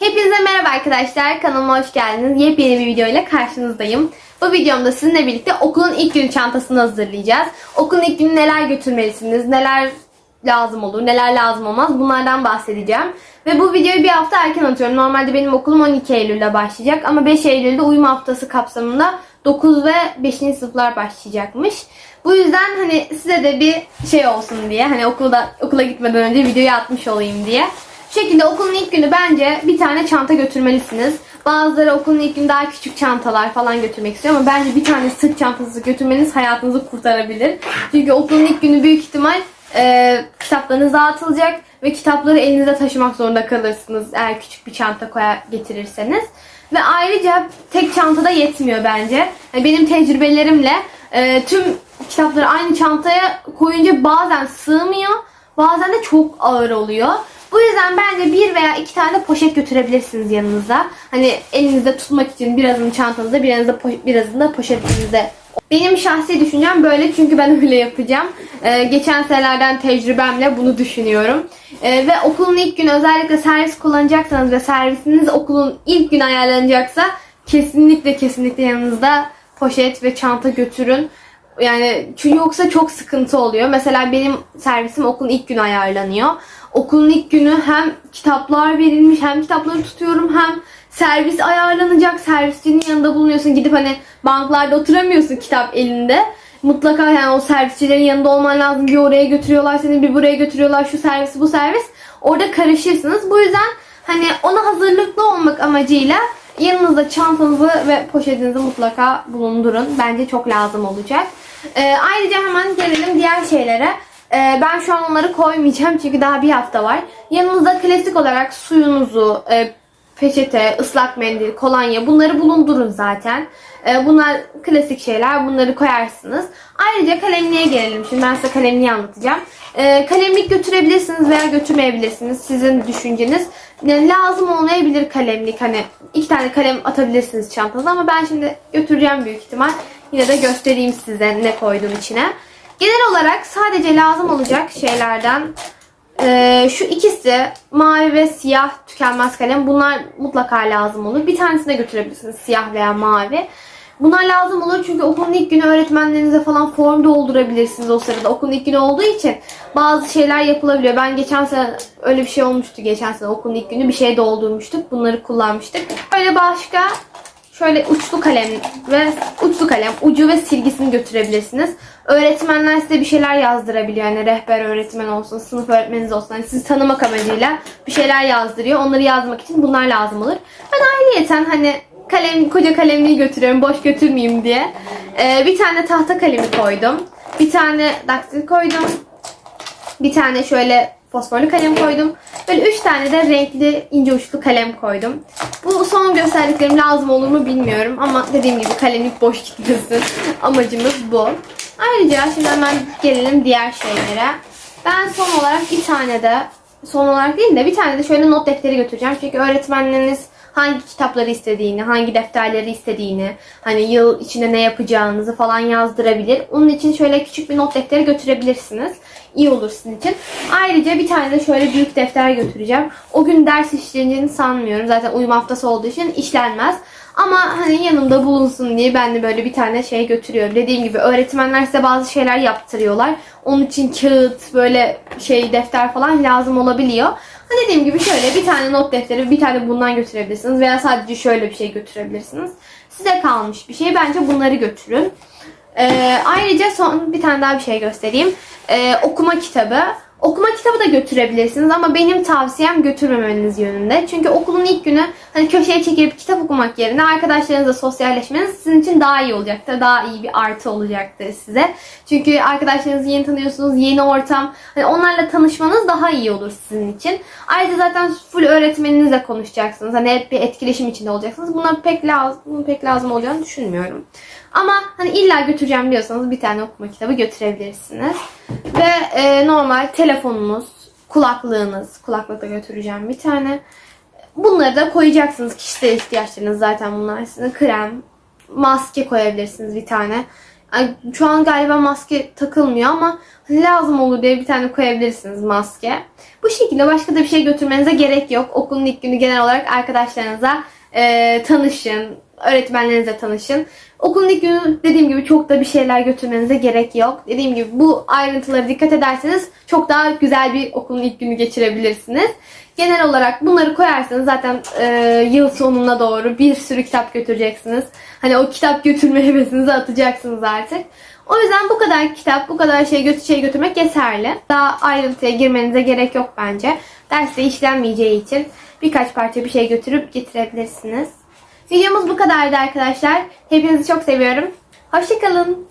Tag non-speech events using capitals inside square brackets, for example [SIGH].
Hepinize merhaba arkadaşlar. Kanalıma hoş geldiniz. Yepyeni bir video ile karşınızdayım. Bu videomda sizinle birlikte okulun ilk gün çantasını hazırlayacağız. Okulun ilk günü neler götürmelisiniz, neler lazım olur, neler lazım olmaz bunlardan bahsedeceğim. Ve bu videoyu bir hafta erken atıyorum. Normalde benim okulum 12 Eylül'de başlayacak ama 5 Eylül'de uyum haftası kapsamında 9 ve 5. sınıflar başlayacakmış. Bu yüzden hani size de bir şey olsun diye hani okulda okula gitmeden önce videoyu atmış olayım diye. Şekilde okulun ilk günü bence bir tane çanta götürmelisiniz. Bazıları okulun ilk günü daha küçük çantalar falan götürmek istiyor ama bence bir tane sırt çantası götürmeniz hayatınızı kurtarabilir. Çünkü okulun ilk günü büyük ihtimal e, kitaplarınız dağıtılacak ve kitapları elinize taşımak zorunda kalırsınız eğer küçük bir çanta koyar getirirseniz. Ve ayrıca tek çantada yetmiyor bence. Yani benim tecrübelerimle e, tüm kitapları aynı çantaya koyunca bazen sığmıyor, bazen de çok ağır oluyor. Bu yüzden bence bir veya iki tane poşet götürebilirsiniz yanınıza. Hani elinizde tutmak için birazını çantanızda, birazını po- birazını da poşetinizde. Benim şahsi düşüncem böyle çünkü ben [LAUGHS] öyle yapacağım. Ee, geçen senelerden tecrübemle bunu düşünüyorum. Ee, ve okulun ilk günü özellikle servis kullanacaksanız ve servisiniz okulun ilk günü ayarlanacaksa kesinlikle kesinlikle yanınızda poşet ve çanta götürün. Yani çünkü yoksa çok sıkıntı oluyor. Mesela benim servisim okulun ilk günü ayarlanıyor. Okulun ilk günü hem kitaplar verilmiş hem kitapları tutuyorum hem servis ayarlanacak. Servisçinin yanında bulunuyorsun. Gidip hani banklarda oturamıyorsun kitap elinde. Mutlaka yani o servisçilerin yanında olman lazım. Bir oraya götürüyorlar seni bir buraya götürüyorlar. Şu servis bu servis. Orada karışırsınız. Bu yüzden hani ona hazırlıklı olmak amacıyla yanınızda çantanızı ve poşetinizi mutlaka bulundurun. Bence çok lazım olacak. Ee, ayrıca hemen gelelim diğer şeylere. Ee, ben şu an onları koymayacağım çünkü daha bir hafta var. Yanınızda klasik olarak suyunuzu, e, peçete, ıslak mendil, kolonya bunları bulundurun zaten. Ee, bunlar klasik şeyler. Bunları koyarsınız. Ayrıca kalemliğe gelelim. Şimdi ben size kalemliği anlatacağım. Ee, kalemlik götürebilirsiniz veya götürmeyebilirsiniz. Sizin düşünceniz. Yani lazım olmayabilir kalemlik. Hani iki tane kalem atabilirsiniz çantanıza ama ben şimdi götüreceğim büyük ihtimal. Yine de göstereyim size ne koydum içine. Genel olarak sadece lazım olacak şeylerden ee, şu ikisi mavi ve siyah tükenmez kalem. Bunlar mutlaka lazım olur. Bir tanesini de götürebilirsiniz siyah veya mavi. Bunlar lazım olur çünkü okulun ilk günü öğretmenlerinize falan form doldurabilirsiniz o sırada. Okulun ilk günü olduğu için bazı şeyler yapılabiliyor. Ben geçen sene öyle bir şey olmuştu geçen sene okulun ilk günü bir şey doldurmuştuk. Bunları kullanmıştık. Böyle başka Şöyle uçlu kalem ve uçlu kalem, ucu ve silgisini götürebilirsiniz. Öğretmenler size bir şeyler yazdırabiliyor. Yani rehber öğretmen olsun, sınıf öğretmeniniz olsun. Yani sizi tanımak amacıyla bir şeyler yazdırıyor. Onları yazmak için bunlar lazım olur. Ben ayrıyeten hani kalem, koca kalemliği götürüyorum. Boş götürmeyeyim diye. Ee, bir tane tahta kalemi koydum. Bir tane daktil koydum. Bir tane şöyle fosforlu kalem koydum. Böyle üç tane de renkli ince uçlu kalem koydum. Bu son gösterdiklerim lazım olur mu bilmiyorum ama dediğim gibi kalemlik boş gitmesin. [LAUGHS] Amacımız bu. Ayrıca şimdi hemen gelelim diğer şeylere. Ben son olarak bir tane de son olarak değil de bir tane de şöyle not defteri götüreceğim. Çünkü öğretmenleriniz hangi kitapları istediğini, hangi defterleri istediğini, hani yıl içinde ne yapacağınızı falan yazdırabilir. Onun için şöyle küçük bir not defteri götürebilirsiniz. İyi olur sizin için. Ayrıca bir tane de şöyle büyük defter götüreceğim. O gün ders işleneceğini sanmıyorum. Zaten uyum haftası olduğu için işlenmez. Ama hani yanımda bulunsun diye ben de böyle bir tane şey götürüyorum. Dediğim gibi öğretmenler size bazı şeyler yaptırıyorlar. Onun için kağıt, böyle şey defter falan lazım olabiliyor. Ha dediğim gibi şöyle bir tane not defteri, bir tane bundan götürebilirsiniz veya sadece şöyle bir şey götürebilirsiniz. Size kalmış bir şey. Bence bunları götürün. Ee, ayrıca son bir tane daha bir şey göstereyim. Ee, okuma kitabı. Okuma kitabı da götürebilirsiniz ama benim tavsiyem götürmemeniz yönünde. Çünkü okulun ilk günü hani köşeye çekilip kitap okumak yerine arkadaşlarınızla sosyalleşmeniz sizin için daha iyi olacaktır. Daha iyi bir artı olacaktır size. Çünkü arkadaşlarınızı yeni tanıyorsunuz, yeni ortam. Hani onlarla tanışmanız daha iyi olur sizin için. Ayrıca zaten full öğretmeninizle konuşacaksınız. Hani hep bir etkileşim içinde olacaksınız. Bunlar pek lazım, pek lazım olacağını düşünmüyorum. Ama hani illa götüreceğim diyorsanız bir tane okuma kitabı götürebilirsiniz. Ve e, normal telefonunuz, kulaklığınız, kulaklık da götüreceğim bir tane. Bunları da koyacaksınız. Kişisel ihtiyaçlarınız zaten bunlar sizin. Krem, maske koyabilirsiniz bir tane. Ay, şu an galiba maske takılmıyor ama lazım olur diye bir tane koyabilirsiniz maske. Bu şekilde başka da bir şey götürmenize gerek yok. Okulun ilk günü genel olarak arkadaşlarınıza e, tanışın, öğretmenlerinize tanışın. Okulun ilk günü dediğim gibi çok da bir şeyler götürmenize gerek yok. Dediğim gibi bu ayrıntılara dikkat ederseniz çok daha güzel bir okulun ilk günü geçirebilirsiniz. Genel olarak bunları koyarsanız zaten e, yıl sonuna doğru bir sürü kitap götüreceksiniz. Hani o kitap götürme [LAUGHS] hevesinizi atacaksınız artık. O yüzden bu kadar kitap, bu kadar şey, götür şey götürmek yeterli. Daha ayrıntıya girmenize gerek yok bence. Derste işlenmeyeceği için birkaç parça bir şey götürüp getirebilirsiniz. Videomuz bu kadardı arkadaşlar. Hepinizi çok seviyorum. Hoşçakalın.